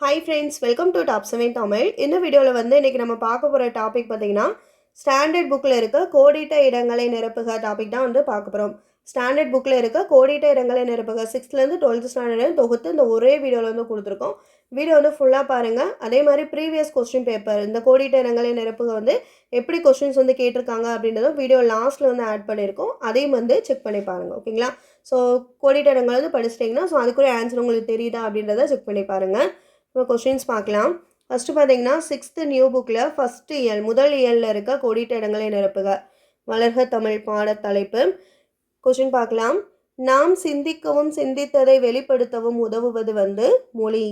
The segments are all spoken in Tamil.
Hi friends welcome to top seven Tamil இந்த வீடியோவில் வந்து இன்றைக்கி நம்ம பார்க்க போகிற டாபிக் பார்த்தீங்கன்னா ஸ்டாண்டர்ட் புக்கில் இருக்க கோடிட்ட இடங்களை நிரப்புக டாபிக் தான் வந்து பார்க்க போகிறோம் ஸ்டாண்டர்ட் புக்கில் இருக்க கோடிட்ட இடங்களை நிரப்புக. சிக்ஸ்த்லேருந்து டுவெல்த் ஸ்டாண்டர்ட் தொகுத்து இந்த ஒரே வீடியோவில் வந்து கொடுத்துருக்கோம். வீடியோ வந்து ஃபுல்லாக பாருங்கள் அதே மாதிரி ப்ரீவியஸ் கொஸ்டின் பேப்பர் இந்த கோடிட்ட இடங்களை நிரப்புக வந்து எப்படி கொஸ்டின்ஸ் வந்து கேட்டிருக்காங்க அப்படின்றதும் வீடியோ லாஸ்ட்டில் வந்து ஆட் பண்ணியிருக்கோம். அதையும் வந்து செக் பண்ணி பாருங்கள் ஓகேங்களா? ஸோ கோடிட்ட இடங்கள் வந்து படிச்சிட்டிங்கன்னா ஸோ அதுக்குரிய ஆன்சர் உங்களுக்கு தெரியுதா அப்படின்றத செக் பண்ணி பாருங்கள் இப்போ கொஷின்ஸ் பார்க்கலாம். ஃபஸ்ட்டு பார்த்தீங்கன்னா சிக்ஸ்த்து நியூ புக்கில் ஃபஸ்ட்டு இயல் முதல் இயலில் இருக்க கோடிட்ட இடங்களை நிரப்புக. வளர்க தமிழ் பாட தலைப்பு கொஷின் பார்க்கலாம். நாம் சிந்திக்கவும் சிந்தித்ததை வெளிப்படுத்தவும் உதவுவது வந்து மொழி.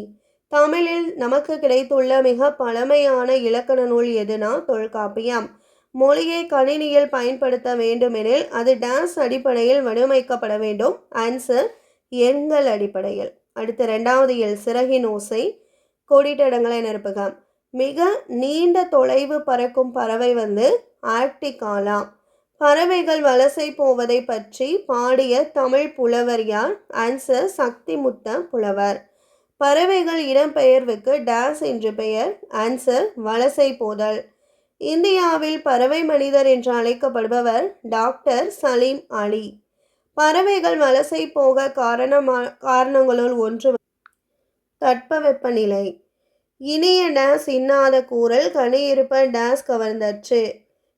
தமிழில் நமக்கு கிடைத்துள்ள மிக பழமையான இலக்கண நூல் எதுனா தொல்காப்பியம். மொழியை கணினியில் பயன்படுத்த வேண்டுமெனில் அது டான்ஸ் அடிப்படையில் வடிவமைக்கப்பட வேண்டும். ஆன்சர் எங்கள் அடிப்படையில். அடுத்து ரெண்டாவது இயல் சிறகின் ஓசை. கோடிட்ட இடங்களை நிரப்புக. மிக நீண்ட தொலைவு பறக்கும் பறவை வந்து ஆர்டிகாலா பறவைகள் வலசை போவதை பற்றி பாடிய தமிழ் புலவர் யார் ஆன்சர் சக்தி முத்த புலவர். பறவைகள் இடம்பெயர்வுக்கு டேஸ் என்று பெயர் ஆன்சர் வலசை போதல். இந்தியாவில் பறவை மனிதர் என்று அழைக்கப்படுபவர் டாக்டர் சலீம் அலி. பறவைகள் வலசை போக காரணமா காரணங்களுள் ஒன்று தட்பவெப்பநிலை. இனிய டேஸ் இன்னாத கூறல் கனியிருப்ப டேஸ் கவர்ந்தற்று.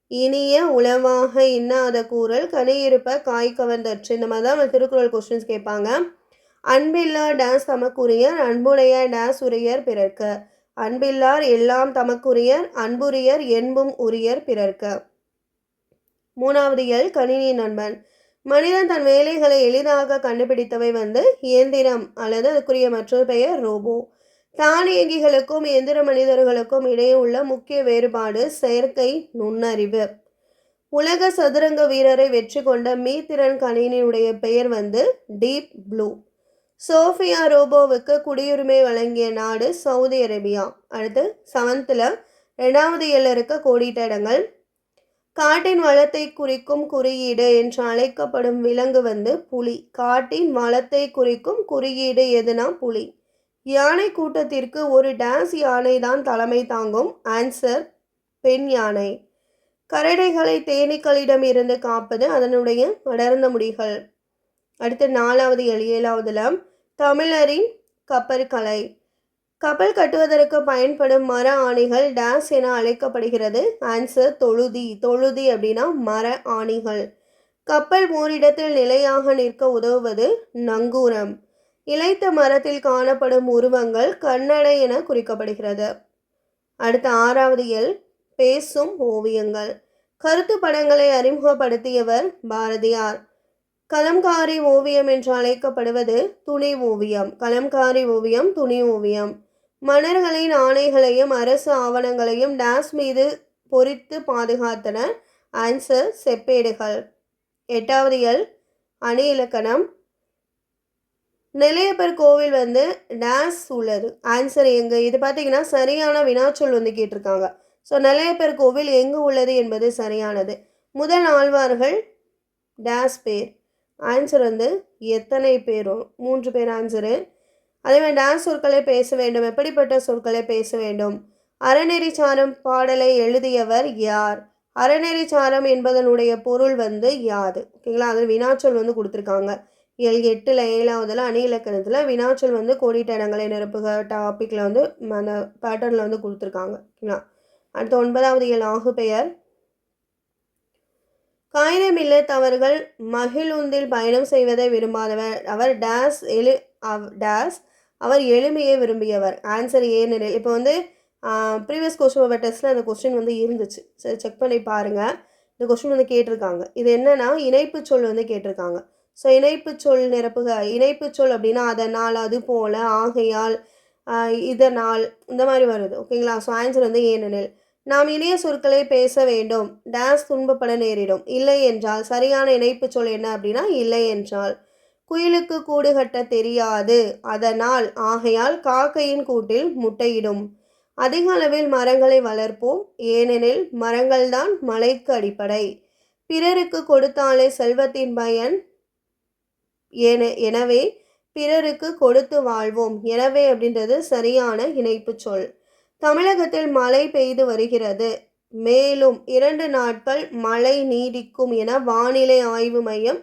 இனிய உளவாக இன்னாத கூறல் கனியிருப்ப காய் கவர்ந்தற்று. இந்த மாதிரி தான் திருக்குறள் கொஸ்டின்ஸ் கேட்பாங்க. அன்பில்லா டேஸ் தமக்குரியர் அன்புடைய டேஸ் உரியர் பிறர்க்க. அன்பில்லார் எல்லாம் தமக்குரியர் அன்புரியர் என்பும் உரியர் பிறர்க்க. மூணாவது எல் கணினி நண்பன். மனிதன் தன் வேலைகளை எளிதாக கண்டுபிடித்தவை வந்து இயந்திரம் அல்லது அதுக்குரிய மற்றொரு பெயர் ரோபோ. தானியங்கிகளுக்கும் எந்திர மனிதர்களுக்கும் இடையே உள்ள முக்கிய வேறுபாடு செயற்கை நுண்ணறிவு. உலக சதுரங்க வீரரை வெற்றி கொண்ட மீத்திறன் கணினியுடைய பெயர் வந்து டீப் ப்ளூ. சோஃபியா ரோபோவுக்கு குடியுரிமை வழங்கிய நாடு சவுதி அரேபியா. அடுத்து செவன்த்தில் ரெண்டாவது இயல்ல இருக்க கோடிட்ட இடங்கள் காட்டின் வளத்தை குறிக்கும் குறியீடு என்று அழைக்கப்படும் விலங்கு வந்து புலி. காட்டின் வளத்தை குறிக்கும் குறியீடு எதுனா புலி? யானை கூட்டத்திற்கு ஒரு டான்ஸ் யானை தான் தலைமை தாங்கும். ஆன்சர் பெண் யானை. கரடைகளை தேனீக்களிடம் இருந்து காப்பது அதனுடைய அடர்ந்த முடிகள். அடுத்து நாலாவது ஏழு ஏழாவதுல தமிழரின் கப்பற்கலை. கப்பல் கட்டுவதற்கு பயன்படும் மர ஆணிகள் டேஸ் என அழைக்கப்படுகிறது. ஆன்சர் தொழுதி. தொழுதி அப்படின்னா மர ஆணிகள். கப்பல் ஓரிடத்தில் நிலையாக நிற்க உதவுவது நங்கூரம். இலைத்த மரத்தில் காணப்படும் உருவங்கள் கண்ணடை என குறிக்கப்படுகிறது. அடுத்த ஆறாவது எல். பேசும் ஓவியங்கள். கருத்து படங்களை அறிமுகப்படுத்தியவர் பாரதியார். கலம்காரி ஓவியம் என்று அழைக்கப்படுவது துணி ஓவியம். கலம்காரி ஓவியம் துணி ஓவியம். மன்னர்களின் ஆணைகளையும் அரசு ஆவணங்களையும் டாஸ் மீது பொறித்து பாதுகாத்தனர். ஆன்சர் செப்பேடுகள். எட்டாவது எல் அணி இலக்கணம். நெல்லையப்பர் கோவில் வந்து டேஸ் உள்ளது. ஆன்சர் எங்கே? இது பார்த்தீங்கன்னா சரியான வினாச்சொல் வந்து கேட்டிருக்காங்க. ஸோ நெல்லையப்பர் கோவில் எங்கு உள்ளது என்பது சரியானது. முதல் ஆழ்வார்கள் டேஸ் பேர். ஆன்சர் வந்து எத்தனை பேரும் மூன்று பேர் ஆன்சரு. அதே மாதிரி டான்ஸ் சொற்களை பேச வேண்டும். எப்படிப்பட்ட சொற்களை பேச வேண்டும்? அறநெறிச்சாரம் பாடலை எழுதியவர் யார்? அறநெறிச்சாரம் என்பதனுடைய பொருள் வந்து யாது? ஓகேங்களா அது வினாச்சொல் வந்து கொடுத்துருக்காங்க. எல் எட்டில் ஏழாவதுல அணி இலக்கணத்தில் வினாச்சொல் வந்து கோடிட்ட இடங்களை நிரப்புக டாப்பிக்கில் வந்து அந்த பேட்டர்னில் வந்து கொடுத்துருக்காங்க. ஓகேங்களா அடுத்து ஒன்பதாவது ஏழு ஆகு பெயர். காயினமில்லத் அவர்கள் மகிழுந்தில் பயணம் செய்வதை விரும்பாதவர். அவர் டேஸ் எழு அவ் டேஸ் அவர் எளிமையை விரும்பியவர். ஆன்சர் ஏனெனில் இப்போ வந்து ப்ரீவியஸ் கொஸ்டின் பேப்பர் டெஸ்ட்டில் அந்த கொஸ்டின் வந்து இருந்துச்சு. சரி செக் பண்ணி பாருங்கள் இந்த கொஸ்டின் வந்து கேட்டிருக்காங்க. இது என்னென்னா இணைப்பு சொல் வந்து கேட்டிருக்காங்க. ஸோ இணைப்பு சொல் நிரப்புக இணைப்பு சொல் அப்படின்னா அதனால் அது போல் ஆகையால் இதனால் இந்த மாதிரி வருது. ஓகேங்களா ஸோ ஆன்சர் வந்து ஏனெனில் நாம் இணைய சொற்களை பேச வேண்டும். டேஸ் துன்பப்பட நேரிடும். இல்லை என்றால் சரியான இணைப்பு சொல் என்ன அப்படின்னா இல்லை என்றால். குயிலுக்கு கூடு கட்ட தெரியாது. அதனால் ஆகையால் காக்கையின் கூட்டில் முட்டையிடும். அதிக அளவில் மரங்களை வளர்ப்போம். ஏனெனில் மரங்கள்தான் மலைக்கு அடிப்படை. பிறருக்கு கொடுத்தாலே செல்வத்தின் பயன் என எனவே பிறருக்கு கொடுத்து வாழ்வோம். எனவே அப்படின்றது சரியான இணைப்பு சொல். தமிழகத்தில் மழை பெய்து வருகிறது. மேலும் இரண்டு நாட்கள் மழை நீடிக்கும் என வானிலை ஆய்வு மையம்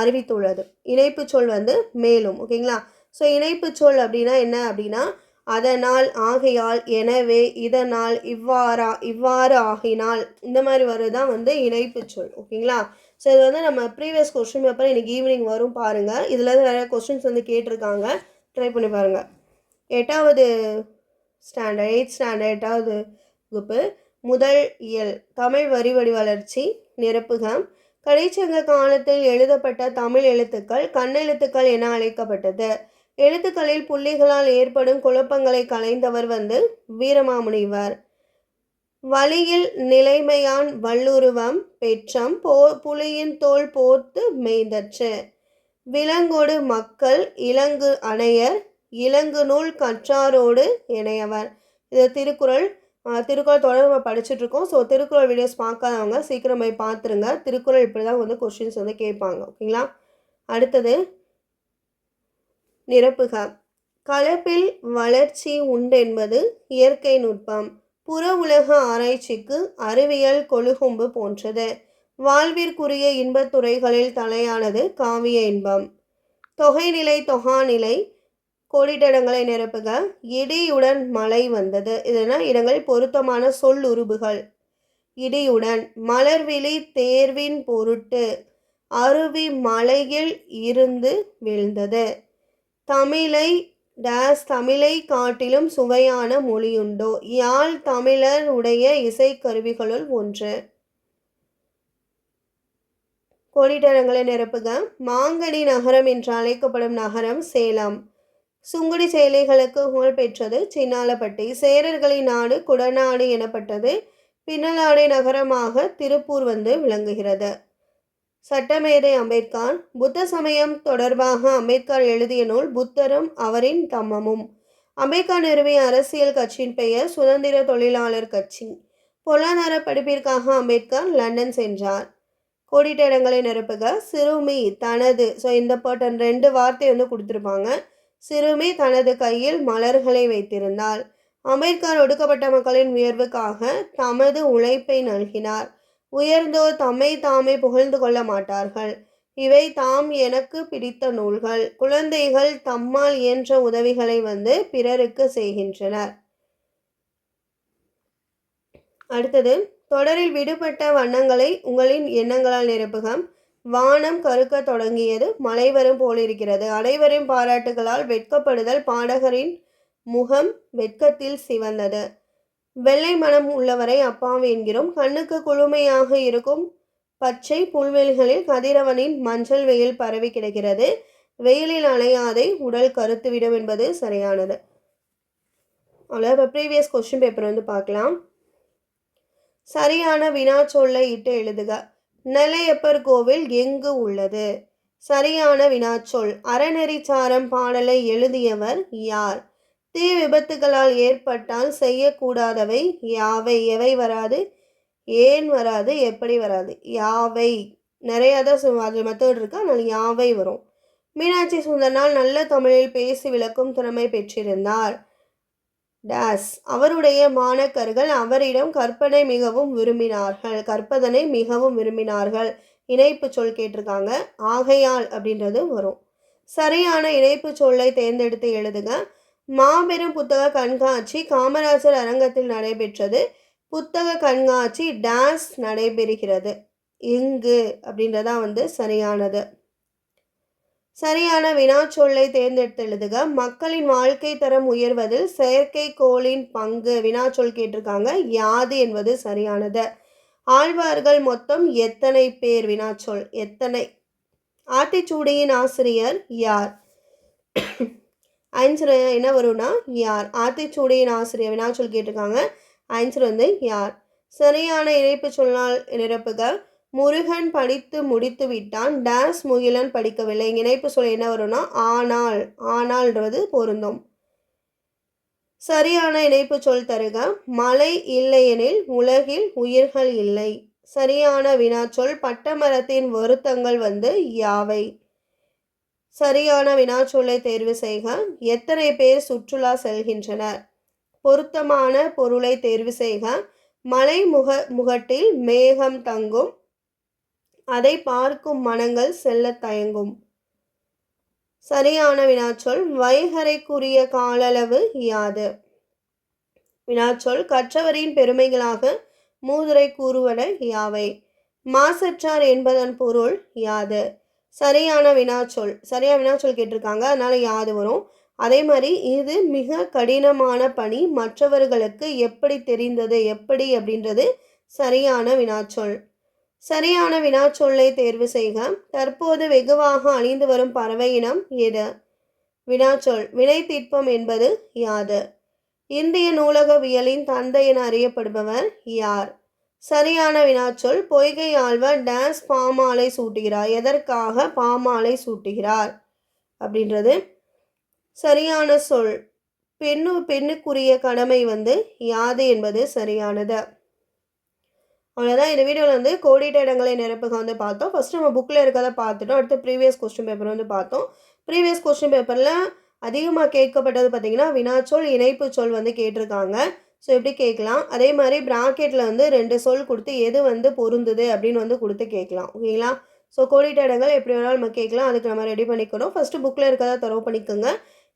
அறிவித்துள்ளது. இணைப்பு சொல் வந்து மேலும் ஓகேங்களா? ஸோ இணைப்பு சொல் அப்படின்னா என்ன அப்படின்னா அதனால் ஆகையால் எனவே இதனால் இவ்வாறா இவ்வாறு ஆகினால் இந்த மாதிரி வருதான் வந்து இணைப்பு சொல் ஓகேங்களா? ஸோ இது வந்து நம்ம ப்ரீவியஸ் கொஸ்டின் பேப்பர் இன்றைக்கி ஈவினிங் வரும் பாருங்கள் இதில் நிறைய கொஸ்டின்ஸ் வந்து கேட்டிருக்காங்க. ட்ரை பண்ணி பாருங்கள் எட்டாவது ஸ்டாண்டர்ட் எயிட் ஸ்டாண்டர்ட் எட்டாவது வகுப்பு. முதல் இயல் தமிழ் வரி வடி வளர்ச்சி நிரப்புக. கடைச்சங்க காலத்தில் எழுதப்பட்ட தமிழ் எழுத்துக்கள் கண்ணெழுத்துக்கள் என அழைக்கப்பட்டது. எழுத்துக்களில் புள்ளிகளால் ஏற்படும் குழப்பங்களை கலைந்தவர் வந்து வீரமாமுனிவர். வழியில் நிலைமையான் வல்லுருவம் பெற்றம் போ புலியின் தோல் போர்த்து மேய்ந்தற்று. விலங்கோடு மக்கள் இலங்கு அணையர் இலங்கு நூல் கற்றாரோடு இணையவர். இது திருக்குறள் திருக்குறள் தொடர்ந்து நம்ம படிச்சுட்டு இருக்கோம் ஸோ திருக்குறள் வீடியோஸ் பார்க்காதவங்க சீக்கிரம் போய் பார்த்துருங்க. திருக்குறள் இப்படி தான் வந்து கொஷின்ஸ் வந்து கேட்பாங்க. ஓகேங்களா? அடுத்தது நிரப்புக. கலப்பில் வளர்ச்சி உண்டென்பது இயற்கை நுட்பம். புற உலக ஆராய்ச்சிக்கு அறிவியல் கொழுகும்பு போன்றது. வாழ்விற்குரிய இன்பத்துறைகளில் தலையானது காவிய இன்பம். தொகைநிலை தொகாநிலை கோடிட்டடங்களை நிரப்புக. இடியுடன் மழை வந்தது. இதனால் இடங்கள் பொருத்தமான சொல் உருபுகள். இடியுடன் மலர்விழி தேர்வின் பொருட்டு அருவி மலையில் இருந்து விழுந்தது. தமிழை டேஸ் தமிழை காட்டிலும் சுவையான மொழியுண்டோ? யாழ் தமிழர் உடைய இசைக்கருவிகளுள் ஒன்று. கோடிட்டரங்களை நிரப்புக. மாங்கனி நகரம் என்று அழைக்கப்படும் நகரம் சேலம். சுங்குடி சேலைகளுக்கு புகழ் பெற்றது சின்னாலப்பட்டி. சேரர்களின் நாடு குடநாடு எனப்பட்டது பின்னலாடை நகரமாக திருப்பூர் வந்து விளங்குகிறது. சட்டமேதை அம்பேத்கர் புத்த சமயம் தொடர்பாக அம்பேத்கர் எழுதிய நூல் புத்தரும் அவரின் தம்மமும். அம்பேத்கர் நிறுவிய அரசியல் கட்சியின் பெயர் சுதந்திர தொழிலாளர் கட்சி. பொருளாதார படிப்பிற்காக அம்பேத்கர் லண்டன் சென்றார். கோடிட்ட இடங்களை நிரப்புக சிறுமி தனது ஸோ இந்த பாட்டன் ரெண்டு வார்த்தை வந்து கொடுத்துருப்பாங்க. சிறுமி தனது கையில் மலர்களை வைத்திருந்தாள். அம்பேத்கர் ஒடுக்கப்பட்ட மக்களின் உயர்வுக்காக தமது உழைப்பை நல்கினார். உயர்ந்தோர் தம்மை தாமே புகழ்ந்து கொள்ள மாட்டார்கள். இவை தாம் எனக்கு பிடித்த நூல்கள். குழந்தைகள் தம்மால் இயன்ற உதவிகளை வந்து பிறருக்கு செய்கின்றனர். அடுத்தது தொடரில் விடுபட்ட வண்ணங்களை உங்களின் எண்ணங்களால் நிரப்புகம் வானம் கருக்க தொடங்கியது. மழை வரும் போலிருக்கிறது. அனைவரின் பாராட்டுகளால் வெட்கப்படுதல் பாடகரின் முகம் வெட்கத்தில் சிவந்தது. வெள்ளை மனம் உள்ளவரை அப்பாவி என்கிறோம். கண்ணுக்கு குளுமையாக இருக்கும் பச்சை புல்வெளிகளில் கதிரவனின் மஞ்சள் வெயில் பரவி கிடக்கிறது. வெயிலில் அலையாதை உடல் கருத்துவிடும் என்பது சரியானது. அவ்வளோ இப்போ ப்ரீவியஸ் கொஸ்டின் பேப்பர் வந்து பார்க்கலாம். சரியான வினாச்சொல்லை இட்டு எழுதுக. நெல்லையப்பர் கோவில் எங்கு உள்ளது? சரியான வினாச்சொல். அறநெறிச்சாரம் பாடலை எழுதியவர் யார்? தீ விபத்துகளால் ஏற்பட்டால் செய்யக்கூடாதவை யாவை? எவை வராது? ஏன் வராது? எப்படி வராது? யாவை? நிறையா தான் அது மெத்தட் இருக்கு. அதனால் யாவை வரும். மீனாட்சி சுந்தரனால் நல்ல தமிழில் பேசி விளக்கும் திறமை பெற்றிருந்தார். டேஸ் அவருடைய மாணக்கர்கள் அவரிடம் கற்பனை மிகவும் விரும்பினார்கள். கற்பதனை மிகவும் விரும்பினார்கள். இணைப்பு சொல் கேட்டிருக்காங்க. ஆகையால் அப்படின்றது வரும். சரியான இணைப்பு சொல்லை தேர்ந்தெடுத்து எழுதுக. மாபெரும் புத்தக கண்காட்சி காமராஜர் அரங்கத்தில் நடைபெற்றது. புத்தக கண்காட்சி டான்ஸ் நடைபெறுகிறது. எங்கு அப்படின்றதான் வந்து சரியானது. சரியான வினாச்சொல்லை தேர்ந்தெடுத்து எழுதுக மக்களின் வாழ்க்கை தரம் உயர்வதில் செயற்கைக்கோளின் பங்கு. வினாச்சொல் கேட்டிருக்காங்க. யாது என்பது சரியானது. ஆழ்வார்கள் மொத்தம் எத்தனை பேர் வினாச்சொல்? எத்தனை? ஆத்திச்சூடியின் ஆசிரியர் யார்? ஆன்சர் என்ன வரும்னா யார்? ஆத்திச்சூடியின் ஆசிரியர் வினாச்சொல் கேட்டிருக்காங்க. ஆன்சர் வந்து யார்? சரியான இணைப்பு சொன்னால் நிரப்புகள் முருகன் படித்து முடித்து விட்டான் டேஸ் முகிலன் படிக்கவில்லை. இணைப்பு சொல் என்ன வரும்னா ஆனால். ஆனால்ன்றது பொருந்தும். சரியான இணைப்பு சொல் தருக. மழை இல்லையெனில் உலகில் உயிர்கள் இல்லை. சரியான வினாச்சொல் பட்டமரத்தின் வருத்தங்கள் வந்து யாவை? சரியான வினாச்சொல்லை தேர்வு செய்க. எத்தனை பேர் சுற்றுலா செல்கின்றனர்? பொருத்தமான பொருளை தேர்வு செய்க. மலை முக முகட்டில் மேகம் தங்கும். அதை பார்க்கும் மனங்கள் செல்ல தயங்கும். சரியான வினாச்சொல் வைகரைக்குரிய காலளவு யாது? வினாச்சொல் கற்றவரின் பெருமைகளாக மூதுரை கூறுவன யாவை? மாசற்றார் என்பதன் பொருள் யாது? சரியான வினாச்சொல் சரியான வினாச்சொல் கேட்டிருக்காங்க அதனால யாது வரும். அதே மாதிரி இது மிக கடினமான பணி மற்றவர்களுக்கு எப்படி தெரிந்தது எப்படி அப்படின்றது சரியான வினாச்சொல். சரியான வினாச்சொல்லை தேர்வு செய்க. தற்போது வெகுவாக அழிந்து வரும் பறவையினம் எது? வினாச்சொல் வினை தீர்ப்பம் என்பது யாது? இந்திய நூலகவியலின் தந்தை என அறியப்படுபவர் யார்? சரியான வினாச்சொல் பொய்கை ஆழ்வார் டான்ஸ் பாமாலை சூட்டுகிறார். எதற்காக பாமாலை சூட்டுகிறார்? அப்படின்றது. சரியான சொல் பெண்ணு பெண்ணுக்குரிய கடமை வந்து யாது என்பது சரியானது. அவ்வளோதான் இந்த வீடியோவில் வந்து கோடிட்ட இடங்களை நிரப்புக வந்து பார்த்தோம். ஃபஸ்ட்டு நம்ம புக்கில் இருக்கிறத பார்த்துட்டோம். அடுத்து ப்ரீவியஸ் கொஸ்டின் பேப்பர் வந்து பார்த்தோம். ப்ரீவியஸ் கொஸ்டின் பேப்பரில் அதிகமாக கேட்கப்பட்டது பார்த்திங்கன்னா வினாச்சொல் இணைப்பு சொல் வந்து கேட்டிருக்காங்க. ஸோ எப்படி கேட்கலாம்? அதே மாதிரி ப்ராக்கெட்டில் வந்து ரெண்டு சொல் கொடுத்து எது வந்து பொருந்துது அப்படின்னு வந்து கொடுத்து கேட்கலாம். ஓகேங்களா ஸோ கோடிட்ட இடங்கள் எப்படி வேணாலும் நம்ம கேட்கலாம். அதுக்கு நம்ம ரெடி பண்ணிக்கணும். ஃபஸ்ட்டு புக்கில் இருக்கிறத தரவு பண்ணிக்கோங்க.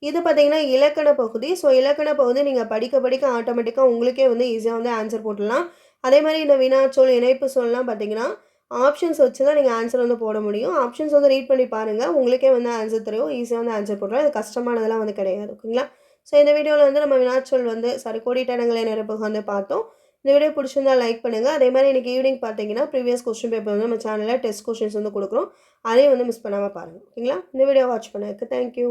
இது பார்த்திங்கன்னா இலக்கண பகுதி. ஸோ இலக்கண பகுதி நீங்கள் படிக்க படிக்க ஆட்டோமேட்டிக்காக உங்களுக்கே வந்து ஈஸியாக வந்து ஆன்சர் போட்டுடலாம். அதே மாதிரி இந்த வினாச்சொல் இணைப்பு சொல்லலாம் பார்த்தீங்கன்னா ஆப்ஷன்ஸ் வச்சு தான் நீங்கள் ஆன்சர் வந்து போட முடியும். ஆப்ஷன்ஸ் வந்து ரீட் பண்ணி பாருங்கள் உங்களுக்கே வந்து ஆன்சர் தெரியும். ஈஸியாக வந்து ஆன்சர் போடுறோம் இது கஷ்டமானதெல்லாம் வந்து கிடையாது. ஓகேங்களா? ஸோ இந்த வீடியோவில் வந்து நம்ம வினாச்சொல் வந்து சாரி கோடிட்டனங்களை நிரப்புக வந்து பார்த்தோம். இந்த வீடியோ பிடிச்சிருந்தா லைக் பண்ணுங்கள் அதே மாதிரி இன்றைக்கி ஈவினிங் பார்த்தீங்கன்னா ப்ரீவியஸ் கொஸ்டின் பேப்பர் வந்து நம்ம சேனலில் டெஸ்ட் கொஸ்டின்ஸ் வந்து கொடுக்குறோம். அதையும் வந்து மிஸ் பண்ணாமல் பாருங்கள் ஓகேங்களா? இந்த வீடியோ வாட்ச் பண்ணதுக்கு தேங்க்யூ